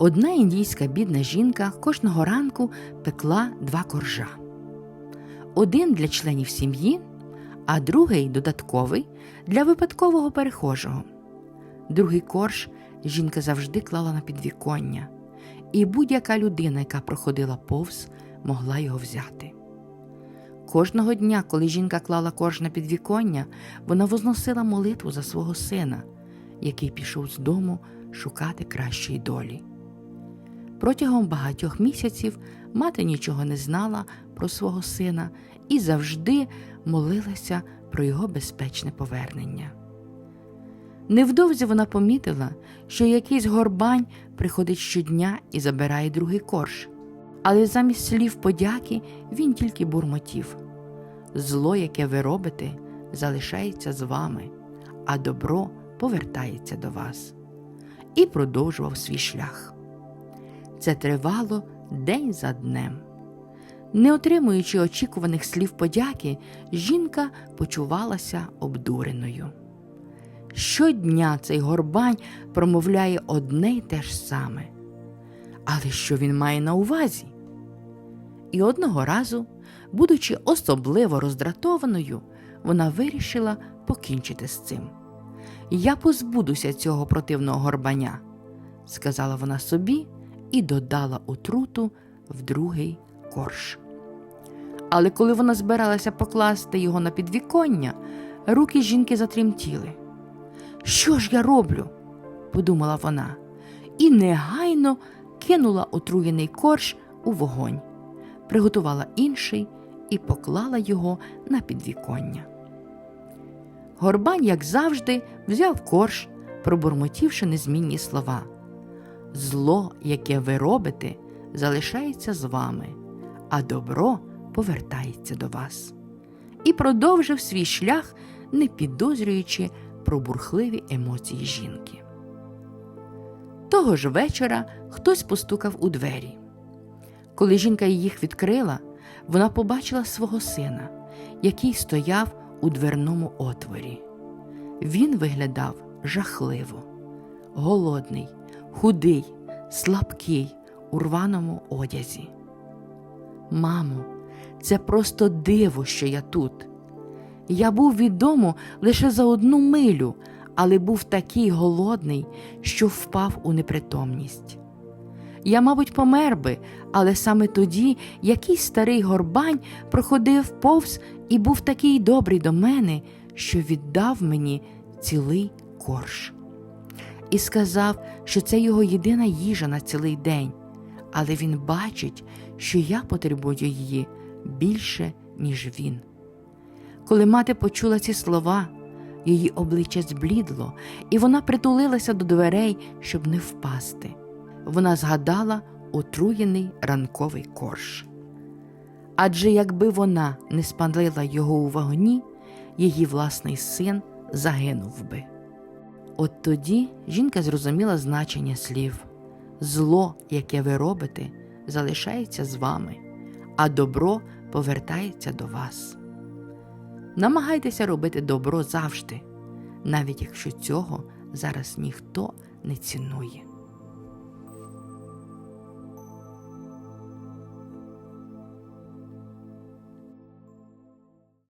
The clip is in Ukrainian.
Одна індійська бідна жінка кожного ранку пекла два коржа. Один для членів сім'ї, а другий додатковий для випадкового перехожого. Другий корж жінка завжди клала на підвіконня, і будь-яка людина, яка проходила повз, могла його взяти. Кожного дня, коли жінка клала корж на підвіконня, вона возносила молитву за свого сина, який пішов з дому шукати кращої долі. Протягом багатьох місяців мати нічого не знала про свого сина і завжди молилася про його безпечне повернення. Невдовзі вона помітила, що якийсь горбань приходить щодня і забирає другий корж, але замість слів подяки він тільки бурмотів. Зло, яке ви робите, залишається з вами, а добро повертається до вас. І продовжував свій шлях. Це тривало день за днем. Не отримуючи очікуваних слів подяки, жінка почувалася обдуреною. Щодня цей горбань промовляє одне й те ж саме. Але що він має на увазі? І одного разу, будучи особливо роздратованою, вона вирішила покінчити з цим. Я позбудуся цього противного горбаня, сказала вона собі і додала отруту в другий корж. Але коли вона збиралася покласти його на підвіконня, руки жінки затремтіли. Що ж я роблю? подумала вона, і негайно кинула отруєний корж у вогонь, приготувала інший і поклала його на підвіконня. Горбань, як завжди, взяв корж, пробурмотівши незмінні слова. Зло, яке ви робите, залишається з вами, а добро повертається до вас. І продовжив свій шлях, не підозрюючи про бурхливі емоції жінки. Того ж вечора хтось постукав у двері. Коли жінка їх відкрила, вона побачила свого сина, який стояв у дверному отворі. Він виглядав жахливо, голодний, худий, слабкий у рваному одязі. Мамо, це просто диво, що я тут. Я був від лише за одну милю, але був такий голодний, що впав у непритомність. Я, мабуть, помер би, але саме тоді якийсь старий горбань проходив повз і був такий добрий до мене, що віддав мені цілий корж. І сказав, що це його єдина їжа на цілий день, але він бачить, що я потребую її більше, ніж він. Коли мати почула ці слова, її обличчя зблідло, і вона притулилася до дверей, щоб не впасти. Вона згадала отруєний ранковий корж. Адже якби вона не спалила його у вогні, її власний син загинув би. От тоді жінка зрозуміла значення слів зло, яке ви робите, залишається з вами, а добро повертається до вас. Намагайтеся робити добро завжди, навіть якщо цього зараз ніхто не цінує.